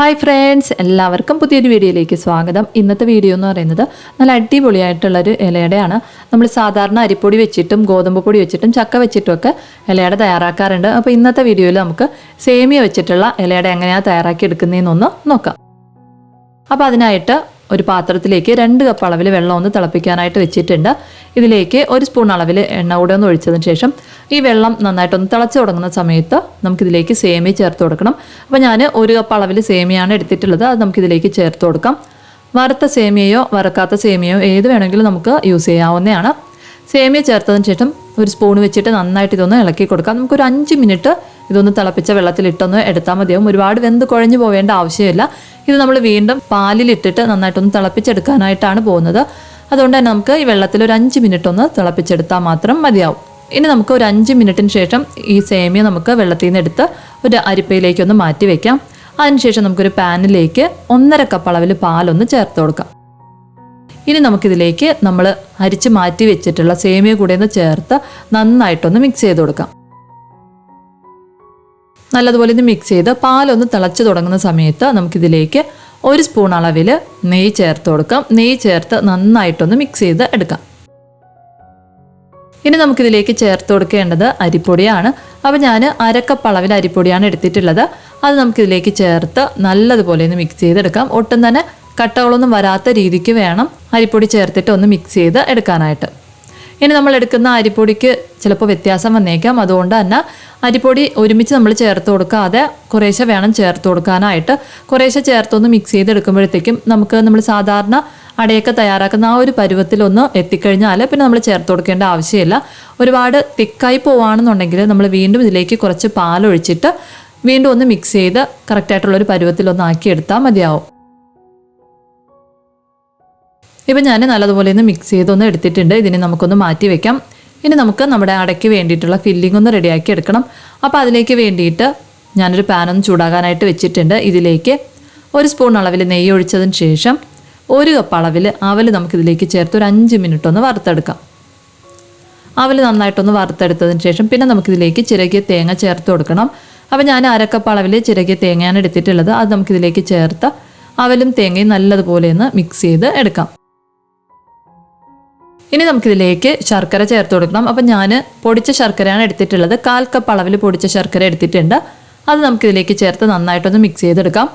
Hi friends എല്ലാവർക്കും പുതിയൊരു വീഡിയോയിലേക്ക് സ്വാഗതം. ഇന്നത്തെ വീഡിയോ എന്ന് പറയുന്നത് നല്ല അടിപൊളിയായിട്ടുള്ളൊരു ഇലയുടെയാണ്. നമ്മൾ സാധാരണ അരിപ്പൊടി വെച്ചിട്ടും ഗോതമ്പ് പൊടി വെച്ചിട്ടും ചക്ക വെച്ചിട്ടുമൊക്കെ ഇലയുടെ തയ്യാറാക്കാറുണ്ട്. അപ്പോൾ ഇന്നത്തെ വീഡിയോയിൽ നമുക്ക് സേമിയ വെച്ചിട്ടുള്ള ഇലയുടെ എങ്ങനെയാണ് തയ്യാറാക്കി എടുക്കുന്നതെന്നൊന്ന് നോക്കാം. അപ്പോൾ അതിനായിട്ട് ഒരു പാത്രത്തിലേക്ക് രണ്ട് കപ്പ് അളവിൽ വെള്ളം ഒന്ന് തിളപ്പിക്കാനായിട്ട് വെച്ചിട്ടുണ്ട്. ഇതിലേക്ക് ഒരു സ്പൂൺ അളവിൽ എണ്ണ കൂടെ ഒന്ന് ഒഴിച്ചതിന് ശേഷം ഈ വെള്ളം നന്നായിട്ടൊന്ന് തിളച്ച് തുടങ്ങുന്ന സമയത്ത് നമുക്കിതിലേക്ക് സേമിയ ചേർത്ത് കൊടുക്കണം. അപ്പോൾ ഞാൻ ഒരു കപ്പ് അളവിൽ സേമിയാണ് എടുത്തിട്ടുള്ളത്. അത് നമുക്കിതിലേക്ക് ചേർത്ത് കൊടുക്കാം. വറുത്ത സേമിയയോ വറക്കാത്ത സേമിയയോ ഏത് വേണമെങ്കിലും നമുക്ക് യൂസ് ചെയ്യാവുന്നതാണ്. സേമിയ ചേർത്തതിന് ശേഷം ഒരു സ്പൂൺ വെച്ചിട്ട് നന്നായിട്ട് ഇതൊന്ന് ഇളക്കി കൊടുക്കാം. നമുക്കൊരു അഞ്ച് മിനിറ്റ് ഇതൊന്ന് തിളപ്പിച്ച വെള്ളത്തിലിട്ടൊന്ന് എടുത്താൽ മതിയാവും ഒരുപാട് വെന്ത് കുഴഞ്ഞു പോവേണ്ട ആവശ്യമില്ല. ഇത് നമ്മൾ വീണ്ടും പാലിലിട്ടിട്ട് നന്നായിട്ടൊന്ന് തിളപ്പിച്ചെടുക്കാനായിട്ടാണ് പോകുന്നത്. അതുകൊണ്ട് തന്നെ നമുക്ക് ഈ വെള്ളത്തിൽ ഒരു അഞ്ച് മിനിറ്റ് ഒന്ന് തിളപ്പിച്ചെടുത്താൽ മാത്രം മതിയാവും. ഇനി നമുക്ക് ഒരു അഞ്ച് മിനിറ്റിന് ശേഷം ഈ സേമിയ നമുക്ക് വെള്ളത്തിൽ നിന്ന് എടുത്ത് ഒരു അരിപ്പയിലേക്കൊന്ന് മാറ്റി വയ്ക്കാം അതിനുശേഷം നമുക്കൊരു പാനിലേക്ക് ഒന്നര കപ്പ് അളവിൽ പാലൊന്ന് ചേർത്ത് കൊടുക്കാം. ഇനി നമുക്കിതിലേക്ക് നമ്മൾ അരിച്ച് മാറ്റി വെച്ചിട്ടുള്ള സേമിയ കൂടെ ഒന്ന് ചേർത്ത് നന്നായിട്ടൊന്ന് മിക്സ് ചെയ്ത് കൊടുക്കാം. നല്ലതുപോലെ ഇത് മിക്സ് ചെയ്ത് പാലൊന്ന് തിളച്ച് തുടങ്ങുന്ന സമയത്ത് നമുക്കിതിലേക്ക് ഒരു സ്പൂൺ അളവിൽ നെയ്യ് ചേർത്ത് കൊടുക്കാം. നെയ്യ് ചേർത്ത് നന്നായിട്ടൊന്ന് മിക്സ് ചെയ്ത് എടുക്കാം. ഇനി നമുക്കിതിലേക്ക് ചേർത്ത് കൊടുക്കേണ്ടത് അരിപ്പൊടിയാണ്. അപ്പോൾ ഞാൻ അരക്കപ്പ് അളവിൽ അരിപ്പൊടിയാണ് എടുത്തിട്ടുള്ളത്. അത് നമുക്കിതിലേക്ക് ചേർത്ത് നല്ലതുപോലെ ഒന്ന് മിക്സ് ചെയ്തെടുക്കാം. ഒട്ടും തന്നെ കട്ടകളൊന്നും വരാത്ത രീതിക്ക് വേണം അരിപ്പൊടി ചേർത്തിട്ട് ഒന്ന് മിക്സ് ചെയ്ത് എടുക്കാനായിട്ട്. ഇനി നമ്മൾ എടുക്കുന്ന അരിപ്പൊടിക്ക് ചിലപ്പോൾ വ്യത്യാസം വന്നേക്കാം. അതുകൊണ്ട് തന്നെ അരിപ്പൊടി ഒരുമിച്ച് നമ്മൾ ചേർത്ത് കൊടുക്കാതെ കുറേശ്ശെ വേണം ചേർത്ത് കൊടുക്കാനായിട്ട്. കുറേശ്ശെ ചേർത്തൊന്ന് മിക്സ് ചെയ്തെടുക്കുമ്പോഴത്തേക്കും നമുക്ക് നമ്മൾ സാധാരണ അടയൊക്കെ തയ്യാറാക്കുന്ന ആ ഒരു പരുവത്തിലൊന്ന് എത്തിക്കഴിഞ്ഞാൽ പിന്നെ നമ്മൾ ചേർത്ത് കൊടുക്കേണ്ട ആവശ്യമില്ല. ഒരുപാട് തിക്കായി പോവുകയാണെന്നുണ്ടെങ്കിൽ നമ്മൾ വീണ്ടും ഇതിലേക്ക് കുറച്ച് പാലൊഴിച്ചിട്ട് വീണ്ടും ഒന്ന് മിക്സ് ചെയ്ത് കറക്റ്റായിട്ടുള്ളൊരു പരുവത്തിലൊന്ന് ആക്കിയെടുത്താൽ മതിയാവും. ഇപ്പം ഞാൻ നല്ലതുപോലെ ഒന്ന് മിക്സ് ചെയ്തൊന്ന് എടുത്തിട്ടുണ്ട്. ഇതിനെ നമുക്കൊന്ന് മാറ്റി വെക്കാം. ഇനി നമുക്ക് നമ്മുടെ അടയ്ക്ക് വേണ്ടിയിട്ടുള്ള ഫില്ലിംഗ് ഒന്ന് റെഡിയാക്കി എടുക്കണം. അപ്പോൾ അതിലേക്ക് വേണ്ടിയിട്ട് ഞാനൊരു പാൻ ഒന്ന് ചൂടാകാനായിട്ട് വെച്ചിട്ടുണ്ട്. ഇതിലേക്ക് ഒരു സ്പൂൺ അളവിൽ നെയ്യ് ഒഴിച്ചതിന് ശേഷം ഒരു കപ്പ് അളവിൽ അവൽ നമുക്കിതിലേക്ക് ചേർത്ത് ഒരു അഞ്ച് മിനിറ്റ് ഒന്ന് വറുത്തെടുക്കാം. അവൽ നന്നായിട്ടൊന്ന് വറുത്തെടുത്തതിന് ശേഷം പിന്നെ നമുക്കിതിലേക്ക് ചിരകിയ തേങ്ങ ചേർത്ത് കൊടുക്കണം. അപ്പോൾ ഞാൻ അരക്കപ്പ് അളവിൽ ചിരകിയ തേങ്ങയാണ് എടുത്തിട്ടുള്ളത്. അത് നമുക്കിതിലേക്ക് ചേർത്ത് അവലും തേങ്ങയും നല്ലതുപോലെ ഒന്ന് മിക്സ് ചെയ്ത് എടുക്കാം. ഇനി നമുക്കിതിലേക്ക് ശർക്കര ചേർത്ത് കൊടുക്കണം. അപ്പം ഞാൻ പൊടിച്ച ശർക്കരയാണ് എടുത്തിട്ടുള്ളത്. കാൽ കപ്പ് അളവിൽ പൊടിച്ച ശർക്കര എടുത്തിട്ടുണ്ട്. അത് നമുക്കിതിലേക്ക് ചേർത്ത് നന്നായിട്ടൊന്ന് മിക്സ് ചെയ്തെടുക്കാം.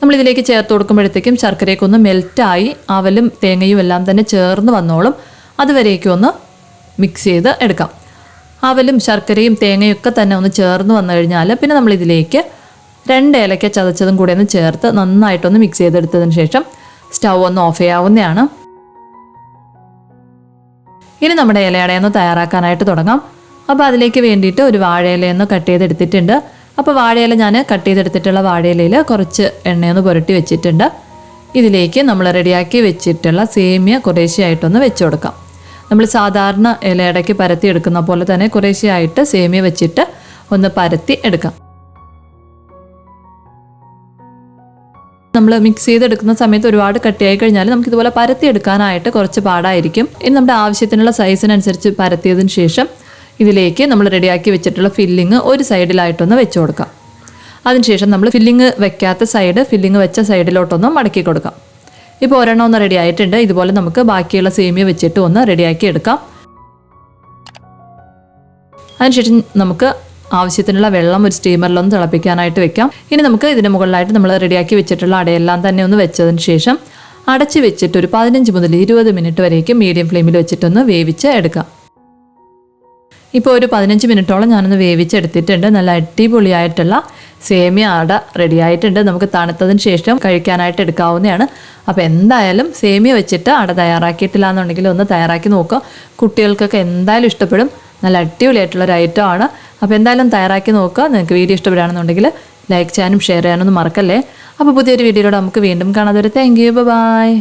നമ്മളിതിലേക്ക് ചേർത്ത് കൊടുക്കുമ്പോഴത്തേക്കും ശർക്കരയൊക്കെ ഒന്ന് മെൽറ്റായി അവലും തേങ്ങയും എല്ലാം തന്നെ ചേർന്ന് വന്നോളും. അതുവരേക്കും ഒന്ന് മിക്സ് ചെയ്ത് എടുക്കാം. അവലും ശർക്കരയും തേങ്ങയും ഒക്കെ തന്നെ ഒന്ന് ചേർന്ന് വന്നു കഴിഞ്ഞാൽ പിന്നെ നമ്മളിതിലേക്ക് രണ്ട് ഏലക്ക ചതച്ചതും കൂടെ ഒന്ന് ചേർത്ത് നന്നായിട്ടൊന്ന് മിക്സ് ചെയ്തെടുത്തതിന് ശേഷം സ്റ്റൗ ഒന്ന് ഓഫ് ചെയ്യാവുന്നതാണ്. ഇനി നമ്മുടെ ഇലയടയൊന്ന് തയ്യാറാക്കാനായിട്ട് തുടങ്ങാം. അപ്പോൾ അതിലേക്ക് വേണ്ടിയിട്ട് ഒരു വാഴയിലയൊന്ന് കട്ട് ചെയ്തെടുത്തിട്ടുണ്ട്. അപ്പോൾ വാഴയില ഞാൻ കട്ട് ചെയ്തെടുത്തിട്ടുള്ള വാഴയിലയിൽ കുറച്ച് എണ്ണയൊന്ന് പുരട്ടി വെച്ചിട്ടുണ്ട്. ഇതിലേക്ക് നമ്മൾ റെഡിയാക്കി വെച്ചിട്ടുള്ള സേമിയ കുറേശ്ശെയായിട്ടൊന്ന് വെച്ച് കൊടുക്കാം. നമ്മൾ സാധാരണ ഇലയടയ്ക്ക് പരത്തി എടുക്കുന്ന പോലെ തന്നെ കുറേശ്ശെയായിട്ട് സേമിയ വെച്ചിട്ട് ഒന്ന് പരത്തി എടുക്കാം. നമ്മൾ മിക്സ് ചെയ്തെടുക്കുന്ന സമയത്ത് ഒരുപാട് കട്ടിയായി കഴിഞ്ഞാൽ നമുക്ക് ഇതുപോലെ പരത്തി എടുക്കാനായിട്ട് കുറച്ച് പാടായിരിക്കും. ഇനി നമ്മുടെ ആവശ്യത്തിനുള്ള സൈസിനനുസരിച്ച് പരത്തിയതിന് ശേഷം ഇതിലേക്ക് നമ്മൾ റെഡിയാക്കി വെച്ചിട്ടുള്ള ഫില്ലിങ് ഒരു സൈഡിലായിട്ടൊന്ന് വെച്ച് കൊടുക്കാം. അതിനുശേഷം നമ്മൾ ഫില്ലിങ് വെക്കാത്ത സൈഡ് ഫില്ലിങ് വെച്ച സൈഡിലോട്ടൊന്ന് മടക്കി കൊടുക്കാം. ഇപ്പോൾ ഒരെണ്ണം ഒന്ന് റെഡി ആയിട്ടുണ്ട്. ഇതുപോലെ നമുക്ക് ബാക്കിയുള്ള സേമിയ വെച്ചിട്ട് ഒന്ന് റെഡിയാക്കി എടുക്കാം. അതിനുശേഷം നമുക്ക് ആവശ്യത്തിനുള്ള വെള്ളം ഒരു സ്റ്റീമറിലൊന്ന് തിളപ്പിക്കാനായിട്ട് വെക്കാം. ഇനി നമുക്ക് ഇതിന് മുകളിലായിട്ട് നമ്മൾ റെഡിയാക്കി വെച്ചിട്ടുള്ള അടയെല്ലാം തന്നെ ഒന്ന് വെച്ചതിന് ശേഷം അടച്ച് വെച്ചിട്ട് ഒരു പതിനഞ്ച് മുതൽ ഇരുപത് മിനിറ്റ് വരേക്കും മീഡിയം ഫ്ലെയിമിൽ വെച്ചിട്ടൊന്ന് വേവിച്ച് എടുക്കാം. ഇപ്പോൾ ഒരു പതിനഞ്ച് മിനിറ്റോളം ഞാനൊന്ന് വേവിച്ചെടുത്തിട്ടുണ്ട്. നല്ല അടിപൊളിയായിട്ടുള്ള സേമിയ അട റെഡി ആയിട്ടുണ്ട് നമുക്ക് തണുത്തതിന് ശേഷം കഴിക്കാനായിട്ട് എടുക്കാവുന്നതാണ്. അപ്പോൾ എന്തായാലും സേമിയ വെച്ചിട്ട് അട തയ്യാറാക്കിയിട്ടില്ല എന്നുണ്ടെങ്കിൽ ഒന്ന് തയ്യാറാക്കി നോക്കുക. കുട്ടികൾക്കൊക്കെ എന്തായാലും ഇഷ്ടപ്പെടും. നല്ല അടിപൊളിയായിട്ടുള്ള ഒരു ഐറ്റം ആണ്. അപ്പോൾ എന്തായാലും തയ്യാറാക്കി നോക്കുക. നിങ്ങൾക്ക് വീഡിയോ ഇഷ്ടപ്പെടുകയാണെന്നുണ്ടെങ്കിൽ ലൈക്ക് ചെയ്യാനും ഷെയർ ചെയ്യാനൊന്നും മറക്കല്ലേ. അപ്പോൾ പുതിയൊരു വീഡിയോയിലൂടെ നമുക്ക് വീണ്ടും കാണാതെ ഒരു താങ്ക് യു ബൈ